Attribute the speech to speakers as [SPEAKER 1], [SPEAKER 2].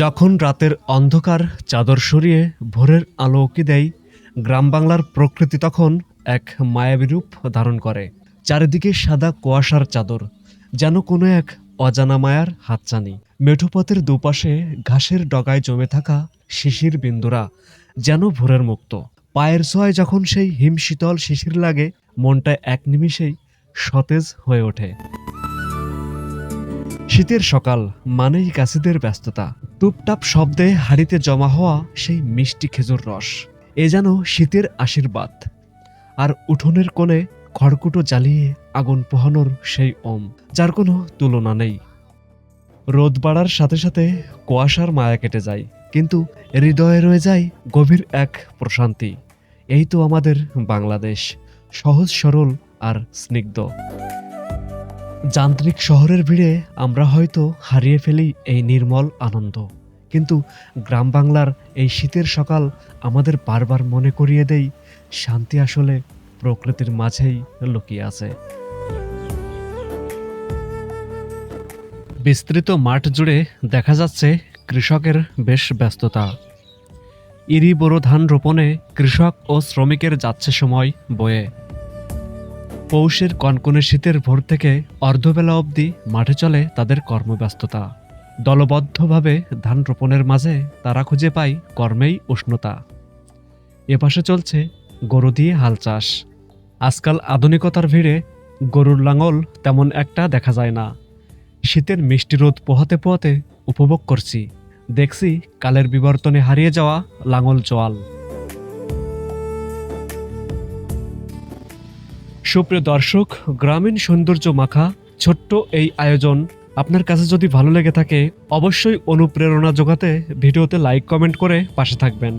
[SPEAKER 1] যখন রাতের অন্ধকার চাদর সরিয়ে ভোরের আলো দেয়, গ্রাম বাংলার প্রকৃতি তখন এক মায়াবী রূপ ধারণ করে। চারিদিকে সাদা কুয়াশার চাদর, যেন কোনো এক অজানা মায়ার হাতছানি। মেঠোপথের দুপাশে ঘাসের ডগায় জমে থাকা শিশির বিন্দুরা যেন ভোরের মুক্ত। পায়ের ছোঁয়ায় যখন সেই হিমশীতল শিশির লাগে, মনটা এক নিমিষেই সতেজ হয়ে ওঠে। শীতের সকাল মানেই গাছিদের ব্যস্ততা। টুপটাপ শব্দে হাড়িতে জমা হওয়া সেই মিষ্টি খেজুর রস, এ যেন শীতের আশীর্বাদ। আর উঠোনের কোণে খড়কুটো জ্বালিয়ে আগুন পোহানোর সেই ওম, যার কোনো তুলনা নেই। রোদ বাড়ার সাথে সাথে কুয়াশার মায়া কেটে যায়, কিন্তু হৃদয়ে রয়ে যায় গভীর এক প্রশান্তি। এই তো আমাদের বাংলাদেশ, সহজ সরল আর স্নিগ্ধ। যান্ত্রিক শহরের ভিড়ে আমরা হয়তো হারিয়ে ফেলি এই নির্মল আনন্দ। কিন্তু গ্রাম বাংলার এই শীতের সকাল আমাদের বারবার মনে করিয়ে দেই, শান্তি আসলে প্রকৃতির মাঝেই লুকিয়ে আছে। বিস্তৃত মাঠ জুড়ে দেখা যাচ্ছে কৃষকের বেশ ব্যস্ততা। ইরি বোরো ধান রোপণে কৃষক ও শ্রমিকের যাচ্ছে সময় বয়ে। পৌষের কনকনে শীতের ভোর থেকে অর্ধবেলা অবধি মাঠে চলে তাদের কর্মব্যস্ততা। দলবদ্ধভাবে ধান রোপণের মাঝে তারা খুঁজে পায় কর্মেই উষ্ণতা। এপাশে চলছে গরু দিয়ে হাল চাষ। আজকাল আধুনিকতার ভিড়ে গরুর লাঙল তেমন একটা দেখা যায় না। শীতের মিষ্টি রোদ পোহাতে পোহাতে উপভোগ করছি। দেখছি কালের বিবর্তনে হারিয়ে যাওয়া লাঙল জোয়াল। সুপ্রিয় দর্শক, গ্রামীণ সৌন্দর্য মাখা ছোট্ট এই আয়োজন আপনার কাছে যদি ভালো লেগে থাকে, অবশ্যই অনুপ্রেরণা জোগাতে ভিডিওতে লাইক কমেন্ট করে পাশে থাকবেন।